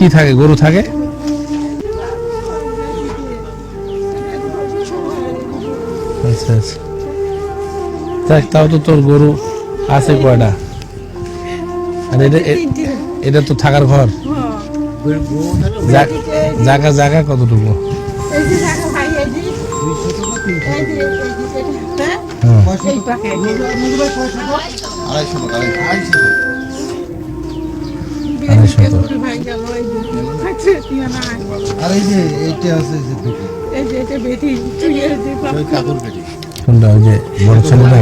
কি থাকে গরু থাকে? আচ্ছা আচ্ছা। দেখ তাও তো তোর গরু আছে কয়টা? আর এটা এটা তো থাকার ঘর। জায়গা জায়গা কতটুকু? এই যে দেখো ভাই এই যে। এই যে এই যে এটা। হ্যাঁ। আর এই যে এইটা আছে যে দুটো। এই যে এটা বেটি তুই যে ওই কাকুর পেটি কোনটা ওই যে বড় ছেলেটা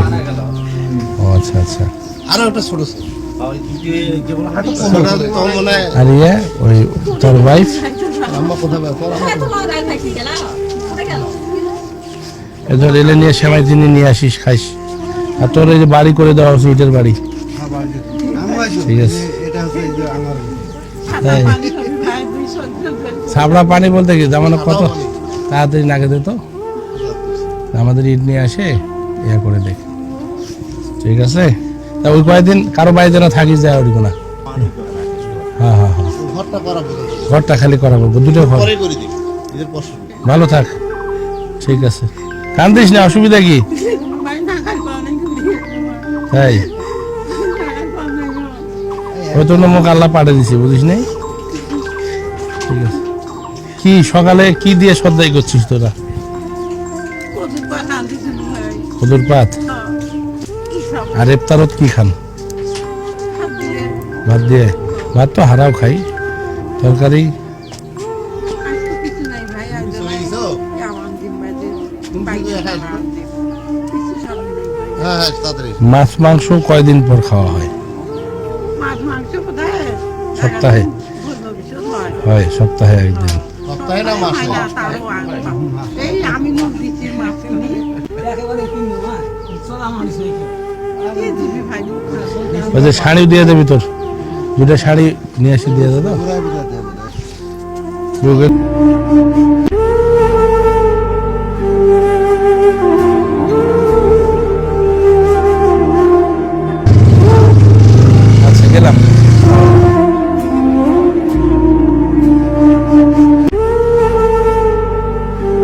ও আচ্ছা আচ্ছা। আরও একটা ছোট ছোট ছোট তো হয় আর ওই তোর ওয়াইফ এলে নিয়ে সেমাই তিনি নিয়ে আসিস খাইস। আর তোর এই যে বাড়ি করে দেওয়া হচ্ছে ইটের বাড়ি। ঠিক আছে। তাই পানি বলতে কি? যেমন কত? তাড়াতাড়ি নাগে দে তো। আমাদের ইট নিয়ে আসে ইয়া করে দেখ। ঠিক আছে? তা ওই কয়েকদিন কারও বাড়িতে না থাকিস যায় ওরকম না? হ্যাঁ হ্যাঁ হ্যাঁ। ঘরটা করা খালি দুটো ঘর। করে দিই এদের পছন্দ ভালো থাক। ঠিক আছে। কান্দিস না অসুবিধা কি? তাই ওই তো মুখ আল্লাহ পাঠিয়ে দিছি বুঝিস নাই? ঠিক আছে। কি সকালে কি দিয়ে সদাই করছিস তোরা? কদুর পাত আর ইফতারত কি খান? ভাত দিয়ে। ভাত তো হারাও খাই। তরকারি? হ্যাঁ হ্যাঁ মাছ মাংস কয়দিন পর খাওয়া হয়? কিনে হয় সপ্তাহে একদিন। ওই যে শাড়ি দিয়ে দেবি তোর। দুটা শাড়ি নিয়ে এসে দিয়ে দে